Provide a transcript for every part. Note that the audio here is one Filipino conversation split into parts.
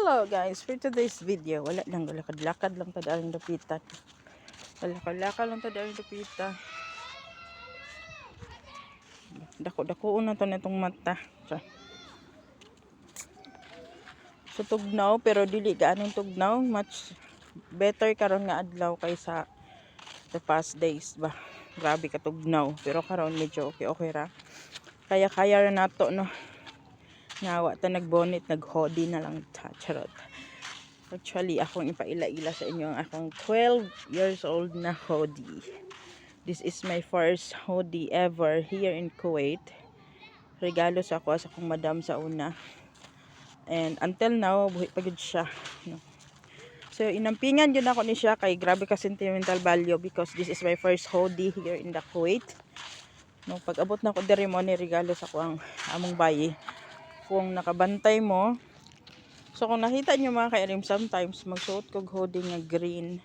Hello guys, for today's video, wala lang, lakad-lakad lang ta daring dapitan. Lakad-lakad lang ta daring dapitan. Dako-dako na to na itong mata. So, so tugnaw, pero dili gaanong tugnaw. Much better karon nga adlaw kaysa the past days ba. Grabe ka tugnaw. Pero karon medyo okay-okay ra. Kaya-kaya ra nato no. Ngawa ta nagbonit, nag-hoodie na lang ta. Charot. Actually, akong ipaila-ila sa inyo ang akong 12 years old na hoodie. This is my first hoodie ever here in Kuwait. Regalo sa ako sa akong madam sa una. And until now, buhi pa gud siya. No? So, inampingan yun ako ni siya kay grabe ka sentimental value because this is my first hoodie here in the Kuwait. No, pag abot na ko diri mo ni regalo sa ko ang among bayi. Kung nakabantay mo, So kung nakita nyo mga kairim, sometimes magsuot kog hoodie nga green.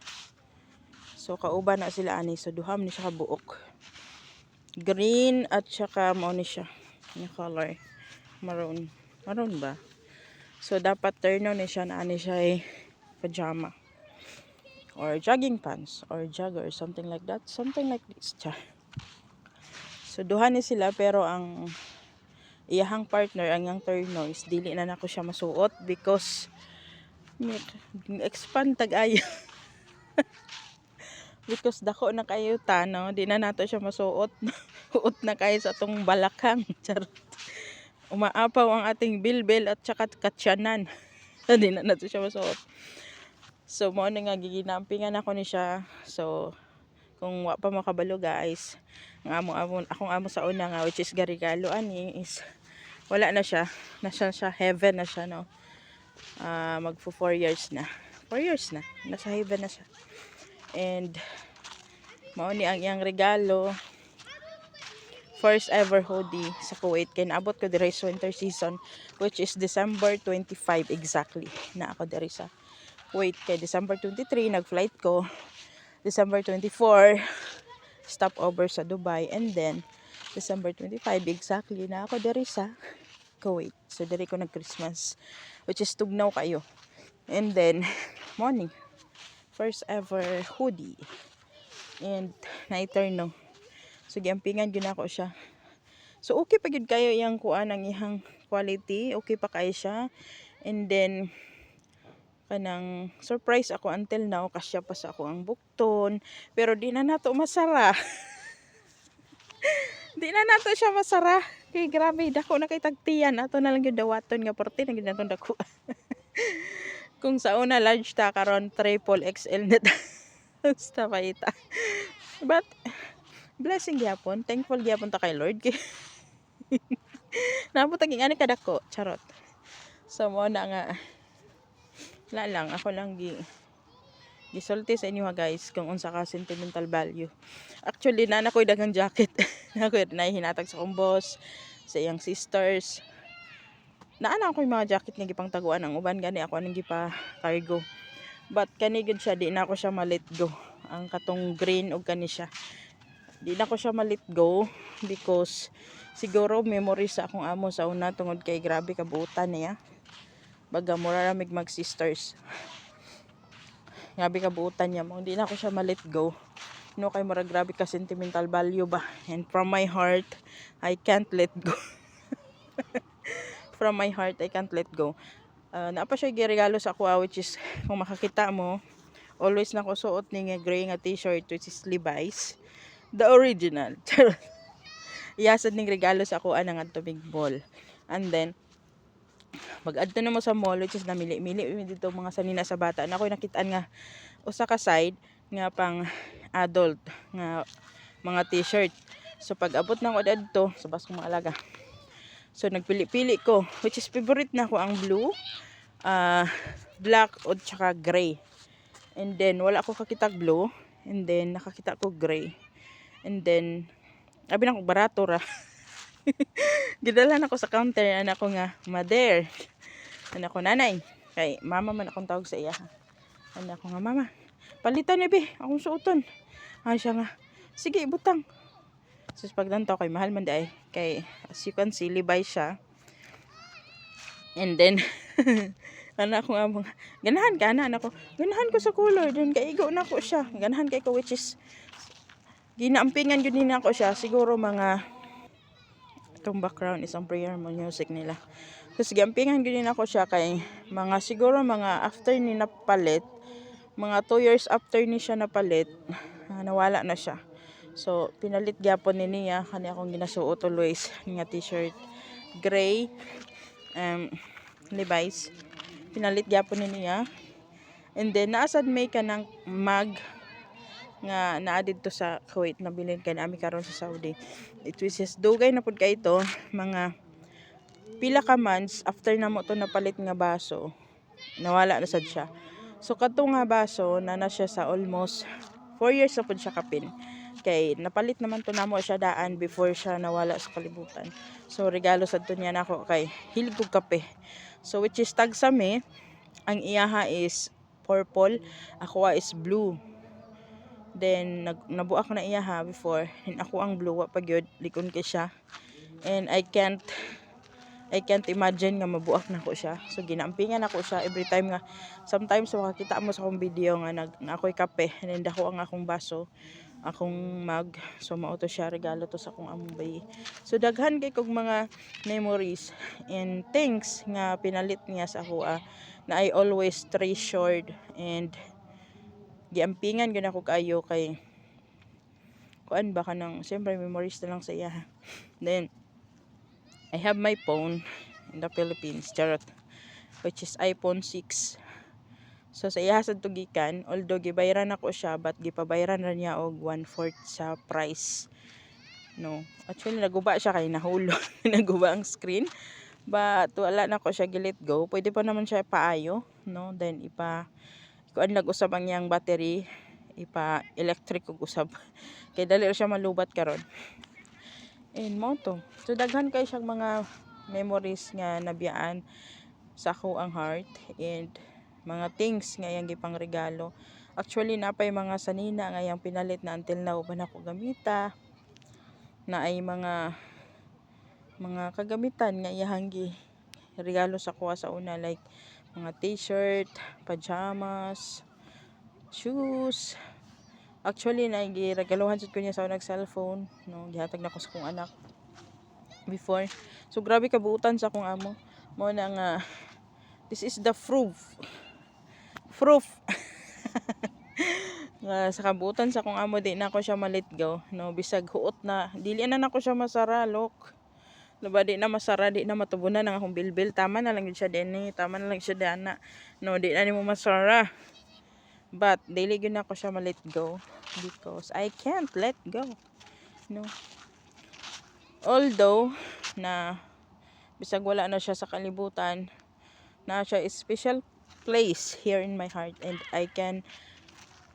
So kauban na sila ani. So duham ni siya kabuok. Green at saka mo ni siya. Yung color. Maroon. Maroon ba? So dapat turn on ni siya na ani siya ay pajama. Or jogging pants. Or jogger. Something like that. Something like this. Cha. So duha ni sila pero ang iyahang partner ang yang turnois dili na nako siya masuot because expand tag ayo because dako na kayo ta no di na nato siya masuot. Uot na kayo sa atong balakang. Charot. Umaapaw ang ating bilbil at saka katsyanan. Di na nato siya masuot. So mo na nga giginampingan ako ni siya. So kung wa pa makabalo guys ang amo amo akong amo sa una nga which is garigalo ani is wala na siya. Nasa siya heaven na siya no? Uh, magfo 4 years na. 4 years na. Nasa heaven na siya. And mao ni ang iyang regalo. First ever hoodie sa Kuwait. Kay naabot ko diri sa winter season which is December 25 exactly. Na ako diri sa Kuwait. Kay December 23 nag flight ko. December 24 stopover sa Dubai and then December 25 exactly na ako diri sa Kuwait. So diri ko nag Christmas which is tugnaw kayo. And then morning. First ever hoodie. And night no. So giampingan gyud ako siya. So okay pa gyud kayo iyang kuan ang ihang quality? Okay pa kayo siya? And then kanang surprise ako until now kasya pa sa ako ang bukton. Pero di na nato masara. Di na nato siya masara. Kay grabe dako na kay tagtiyan. Ato na lang gyud dawaton nga porte na gyud natong dako. Kung sa una large ta karon triple XL na ta. Basta paita but blessing gyapon. Thankful gyapon ta kay Lord. Kay Napot ang ani kadako charot. So mo na nga wala lang ako lang gi gisulti sa inyo ha guys kung unsa ka sentimental value. Actually na nakoy dagang jacket. Na ko na hinatag sa kong boss sa iyang sisters. Naana ko yung mga jacket nga gipang taguan ang uban gani ako nang gipa cargo but kani gud siya di na ako siya ma-let go. Ang katong green og kani siya. Di na ko siya ma-let go because siguro memory sa akong amo sa una tungod kay grabe kabuutan niya baga mura ramig mag sisters grabe kabuutan niya mo. Hindi na ako siya ma-let go. No kay mura grabe ka sentimental value ba? And from my heart I can't let go. From my heart I can't let go. Uh, naapa siya giregalo sa ako ah, which is kung makakita mo always na ko suot ni nga gray nga t-shirt which is Levi's. The original. Iyasad ning regalo sa ako anang adto big ball. And then mag-adto na mo sa mall which is namili-mili dito mga sanina sa bata. Na ako nakitaan nga usa ka side nga pang adult nga mga t-shirt. So pag abot na ko adto sa bas kong alaga. So nagpili-pili ko which is favorite na ko ang blue uh, black o tsaka gray. And then wala ako kakitag blue and then nakakita ko gray. And then abi na ko barato ra gidala na ko sa counter anak ko nga mother. Anak ko nanay. Kay mama man akong tawag sa iya anak ko nga mama palitan ni be akong suoton. Ay siya nga sige butang sus pagdantaw kay mahal man day kay as you can see libay siya. And then anak ko nga mga, ganahan ka na, anak ko, ganahan ko sa color, dun kaigo na ko siya, ganahan kay ko, which is, ginaampingan yun din ako siya, siguro mga, itong background isang prayer mo music nila. Tapos gampingan din ako siya kay mga siguro mga after ni napalit, mga 2 years after ni siya napalit, ah, nawala na siya. So, pinalit gyapon ni niya, kani akong ginasuot always, nga t-shirt, gray, um, Levi's. Pinalit gyapon ni niya. And then, naasad may ka ng mag nga naadid to sa Kuwait na bilhin kay nami karon sa Saudi. It was just dugay na pud kay ito mga pila ka months after na mo to napalit nga baso nawala na sad siya. So kadto nga baso na na siya sa almost 4 years na pud siya kapin. Kay napalit naman to namo siya daan before siya nawala sa kalibutan. So regalo sad to niya nako kay hilig kog kape. So which is tag sa me ang iyaha is purple, ako is blue. Then nag nabuak na iya ha before and ako ang blue wa pa gyud likon kay siya. And I can't I can't imagine nga mabuak na ko siya. So ginampingan ako siya every time nga sometimes makakita mo sa akong video nga nag na ako'y kape and dako ang akong baso akong mag so mao to siya regalo to sa akong among bayi. So daghan kay kog mga memories and things nga pinalit niya sa ako ah, na I always treasured and giampingan gyud ako kaayo kay kuan ba kanang siyempre memories na lang sa iya. Then I have my phone in the Philippines, charot, which is iPhone 6. So sa iya sad to gikan, although gibayaran ako siya, but gipabayaran ra niya og 1/4 sa price. No. Actually naguba siya kay nahulog, naguba ang screen. But wala na ko siya gilit go. Pwede pa naman siya paayo, no? Then ipa kuan lag usab ang yang battery, ipa electric ug usab. Kay dali siya malubat karon. And mo to. So daghan kay siyang mga memories nga nabiyaan sa ako ang heart and mga things nga yang gipang regalo. Actually napay mga sanina nga yang pinalit na until now ba na ko gamita na ay mga mga kagamitan nga iyahang regalo sa kuha sa una like mga t-shirt, pajamas, shoes. Actually na giregaluhan sad ko niya sa unang cellphone, no, gihatag na ko sa kong anak before. So grabe kabuutan sa akong amo. Mo na nga this is the proof. Proof. nga sa kabuutan sa akong amo di na ako siya malit go no bisag huot na dili na nako siya masara lok Diba, di na masara, di na matubunan ang akong bilbil. Tama na lang siya din eh. Tama na lang siya dana. No, di na ni mo masara. But, daily yun ako siya ma-let go. Because I can't let go. No. Although, na bisag wala na siya sa kalibutan, na siya special place here in my heart and I can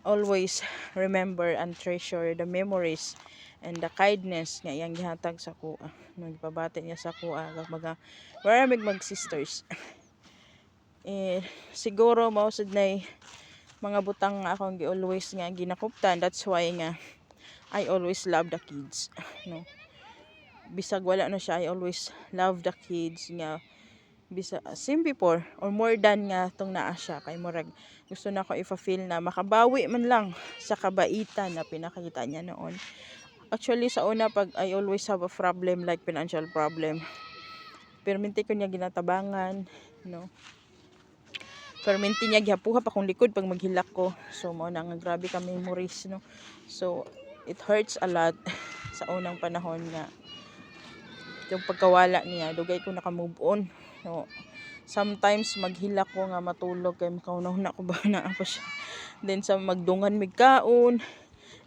always remember and treasure the memories and the kindness nga iyang gihatag sa kuha. Nagpabati niya sa kuha mga maraming mag sisters. eh siguro mao sad nay mga butang nga akong always nga ginakuptan. That's why nga I always love the kids. No. Bisag wala na siya, I always love the kids nga bisa same before or more than nga tong naa siya kay murag gusto na ko ifa-feel na makabawi man lang sa kabaitan na pinakita niya noon Actually, sa una, pag I always have a problem like financial problem, perminti ko niya ginatabangan, no? Perminti niya gihapuhap akong likod pag maghilak ko. So, mo na nga grabe ka memories, no? So, it hurts a lot sa unang panahon nga yung pagkawala niya, dugay ko naka-move on. No? Sometimes maghilak ko nga matulog kay makaunahon ko ba na pa siya. Then sa magdungan migkaon,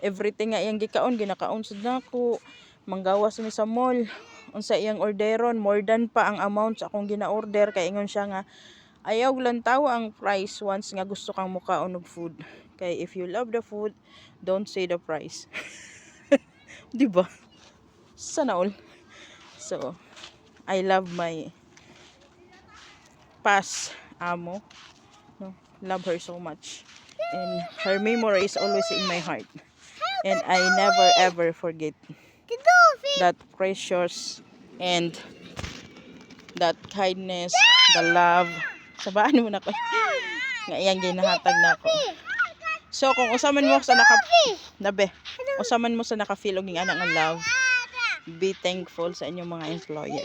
everything nga iyang gikaon ginakaon sad nako manggawas mi sa mall. Unsa iyang orderon more than pa ang amount sa akong gina-order. Kay ingon siya nga ayaw lang tawo ang price once nga gusto kang mukaon og food. Kay if you love the food don't say the price. Di ba? Sana all. So I love my past amo no love her so much and her memory is always in my heart and I never ever forget that precious and that kindness, the love, Sabaan mo na ko. Nga iyang ginahatag na ako. So kung usaman mo sa naka Nabe. Usaman mo sa naka-feel og anak nga love. Be thankful sa inyong mga employer.